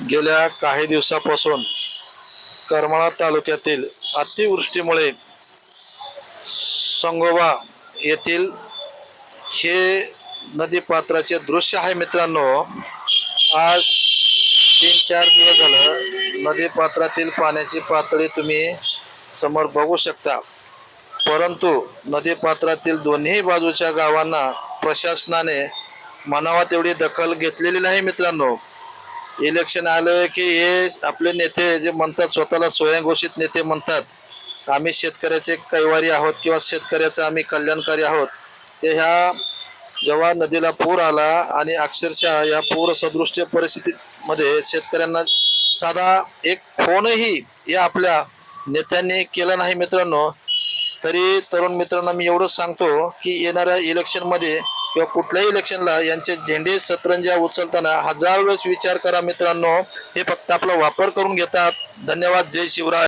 गेल्या काही दिवसापासून करमाळा तालुक्यातील अतिवृष्टीमुळे संगोवा येथील हे नदीपात्राचे दृश्य आहे मित्रांनो. आज तीन चार दिवस झालं नदीपात्रातील पाण्याची पातळी तुम्ही समोर बघू शकता. परंतु नदीपात्रातील दोन्ही बाजूच्या गावांना प्रशासनाने म्हणावा तेवढी दखल घेतलेली नाही मित्रांनो. इलेक्शन आलं की हे आपले नेते जे म्हणतात स्वतःला स्वयंघोषित नेते म्हणतात. आम्ही शेतकऱ्याचे कैवारी आहोत किंवा शेतकऱ्याचं आम्ही कल्याणकारी आहोत. ते ह्या जेव्हा नदीला पूर आला आणि अक्षरशः या पूर सदृश्य परिस्थितीमध्ये शेतकऱ्यांना साधा एक फोनही या आपल्या नेत्यांनी केला नाही मित्रांनो. तरी तरुण मित्रांना मी एवढंच सांगतो की येणाऱ्या इलेक्शनमध्ये किंवा कुठल्याही इलेक्शनला यांचे झेंडे सतरंज्या उचलताना हजार वेळेस विचार करा मित्रांनो. हे फक्त आपला वापर करून घेतात. धन्यवाद. जय शिवराय.